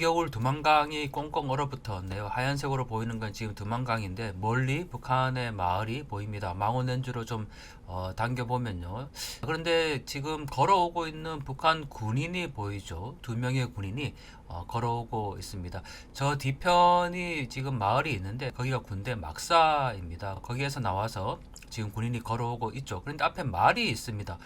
서울 두만강이 꽁꽁 얼어붙었네요. 하얀색으로 보이는 건 지금 두만강인데 멀리 북한의 마을이 보입니다. 망원렌즈로 좀 어, 당겨보면요. 그런데 지금 걸어오고 있는 북한 군인이 보이죠. 두 명의 군인이 어, 걸어오고 있습니다. 저 뒤편이 지금 마을이 있는데 거기가 군대 막사입니다. 거기에서 나와서 지금 군인이 걸어오고 있죠. 그런데 앞에 말이 있습니다.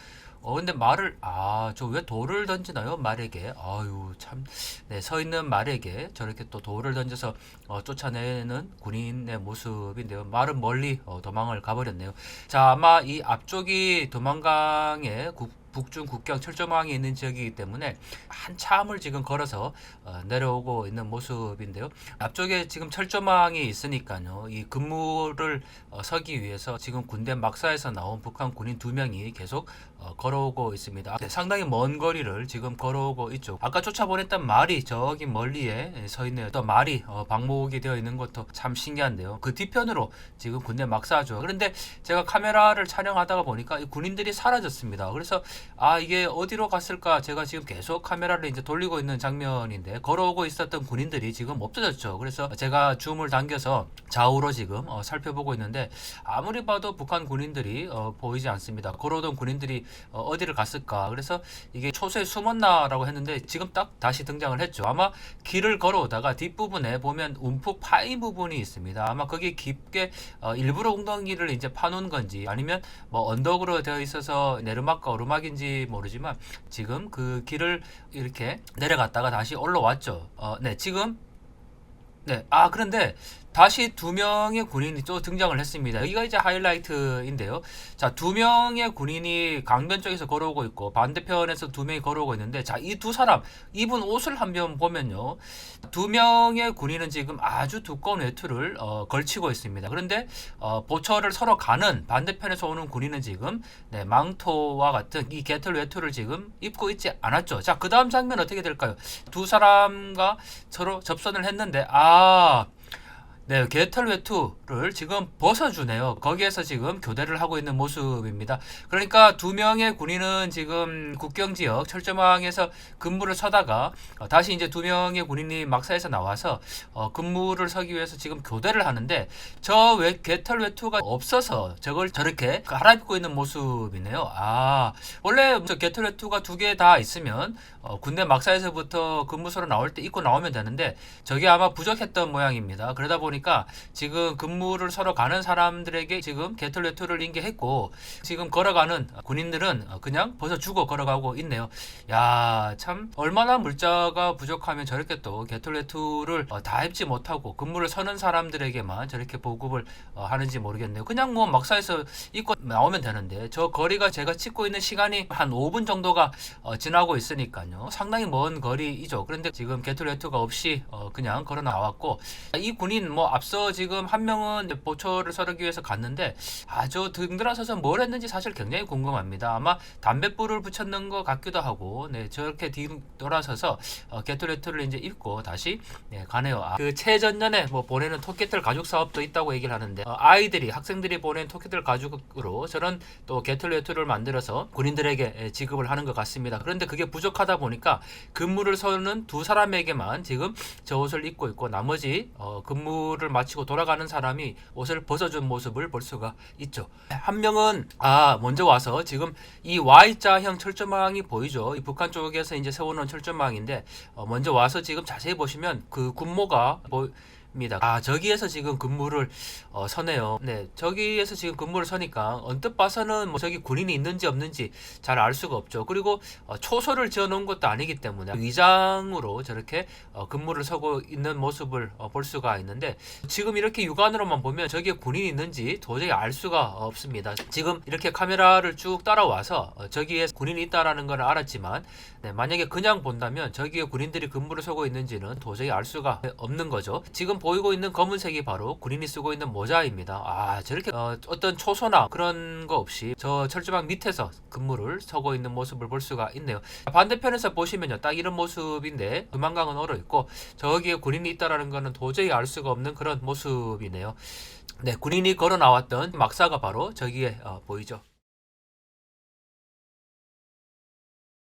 어 근데 말을 아 저 왜 돌을 던지나요 말에게 아유 참 네 서 있는 말에게 저렇게 또 돌을 던져서 어, 쫓아내는 군인의 모습인데요 말은 멀리 어, 도망을 가버렸네요 자 아마 이 앞 쪽이 도망강의 국 북중 국경 철조망이 있는 지역이기 때문에 한참을 지금 걸어서 어, 내려오고 있는 모습인데요. 앞쪽에 지금 철조망이 있으니까요. 이 근무를 어, 서기 위해서 지금 군대 막사에서 나온 북한 군인 두 명이 계속 어, 걸어오고 있습니다. 네, 상당히 먼 거리를 지금 걸어오고 있죠. 아까 쫓아보냈던 말이 저기 멀리에 서 있네요. 또 말이 어, 방목이 되어 있는 것도 참 신기한데요. 그 뒤편으로 지금 군대 막사죠. 그런데 제가 카메라를 촬영하다가 보니까 이 군인들이 사라졌습니다. 그래서 아 이게 어디로 갔을까? 제가 지금 계속 카메라를 이제 돌리고 있는 장면인데 걸어오고 있었던 군인들이 지금 없어졌죠. 그래서 제가 줌을 당겨서 좌우로 지금 어, 살펴보고 있는데 아무리 봐도 북한 군인들이 어, 보이지 않습니다. 걸어오던 군인들이 어, 디를 갔을까? 그래서 이게 초소에 숨었나라고 했는데 지금 딱 다시 등장을 했죠. 아마 길을 걸어오다가 뒷부분에 보면 움푹 파인 부분이 있습니다. 아마 거기 깊게 어, 일부러 웅덩이를 이제 파놓은 건지 아니면 뭐 언덕으로 되어 있어서 내르막과 오르막인 지 모르지만 지금 그 길을 이렇게 내려갔다가 다시 올라왔죠. 어, 네, 지금 네, 아 그런데 다시 두 명의 군인이 또 등장을 했습니다. 여기가 이제 하이라이트인데요. 자, 두 명의 군인이 강변 쪽에서 걸어오고 있고 반대편에서 두 명이 걸어오고 있는데 자, 이 두 사람 입은 옷을 한번 보면요. 두 명의 군인은 지금 아주 두꺼운 외투를 어, 걸치고 있습니다. 그런데 어, 보처를 서로 가는 반대편에서 오는 군인은 지금 네, 망토와 같은 이 개털 외투를 지금 입고 있지 않았죠. 자, 그 다음 장면 어떻게 될까요? 두 사람과 서로 접선을 했는데 아 네, 개털 외투를 지금 벗어주네요. 거기에서 지금 교대를 하고 있는 모습입니다. 그러니까 두 명의 군인은 지금 국경 지역 철조망에서 근무를 서다가 어, 다시 이제 두 명의 군인이 막사에서 나와서 어, 근무를 서기 위해서 지금 교대를 하는데 저 외, 개털 외투가 없어서 저걸 저렇게 갈아입고 있는 모습이네요. 아, 원래 저 개털 외투가 두 개 다 있으면 어, 군대 막사에서부터 근무소로 나올 때 입고 나오면 되는데 저게 아마 부족했던 모양입니다. 그러다 보니 보니까 지금 근무를 서로 가는 사람들에게 지금 게틀레투를 인계했고 지금 걸어가는 군인들은 그냥 벗어주고 걸어가고 있네요. 야, 참 얼마나 물자가 부족하면 저렇게 또 게틀레투를 어, 다 입지 못하고 근무를 서는 사람들에게만 저렇게 보급을 어, 하는지 모르겠네요. 그냥 뭐 막사에서 입고 나오면 되는데 저 거리가 제가 찍고 있는 시간이 한 5분 정도가 어, 지나고 있으니까요. 상당히 먼 거리이죠. 그런데 지금 게틀레투가 없이 그냥 걸어 나왔고 이 군인 뭐 앞서 지금 한 명은 보초를 서르기 위해서 갔는데 아주 등들어서서 뭘 했는지 사실 굉장히 궁금합니다. 아마 담뱃불을 붙였는 것 같기도 하고 네 저렇게 뒤돌아서서 어, 게토레토를 이제 입고 다시 네, 가네요. 아, 그 최전년에 뭐 보내는 토끼들 가죽 사업도 있다고 얘기를 하는데 어, 아이들이 학생들이 보낸 토끼들 가죽으로 저런 또 게토레토를 만들어서 군인들에게 예, 지급을 하는 것 같습니다. 그런데 그게 부족하다 보니 까 근무를 서는 두 사람에게만 지금 저 옷을 입고 있고 나머지 어, 근무 업무를 마치고 돌아가는 사람이 옷을 벗어준 모습을 볼 수가 있죠. 한 명은 아 먼저 와서 지금 이 Y자형 철조망이 보이죠. 이 북한 쪽에서 이제 세워놓은 철조망인데 어, 먼저 와서 지금 자세히 보시면 그 군모가 보 입니다. 아 저기에서 지금 근무를 어, 서네요. 네 저기에서 지금 근무를 서니까 언뜻 봐서는 뭐 저기 군인이 있는지 없는지 잘 알 수가 없죠. 그리고 어, 초소를 지어놓은 것도 아니기 때문에 위장으로 저렇게 어, 근무를 서고 있는 모습을 어, 볼 수가 있는데 지금 이렇게 육안으로만 보면 저기에 군인이 있는지 도저히 알 수가 없습니다. 지금 이렇게 카메라를 쭉 따라와서 어, 저기에 군인이 있다라는 걸 알았지만 네, 만약에 그냥 본다면 저기에 군인들이 근무를 서고 있는지는 도저히 알 수가 없는 거죠. 지금 보이고 있는 검은색이 바로 군인이 쓰고 있는 모자입니다. 아 저렇게 어, 떤 초소나 그런 거 없이 저 철조망 밑에서 근무를 서고 있는 모습을 볼 수가 있네요. 반대편에서 보시면요, 딱 이런 모습인데 두만강은 얼어 있고 저기에 군인이 있다라는 거는 도저히 알 수가 없는 그런 모습이네요. 네, 군인이 걸어 나왔던 막사가 바로 저기에 어, 보이죠.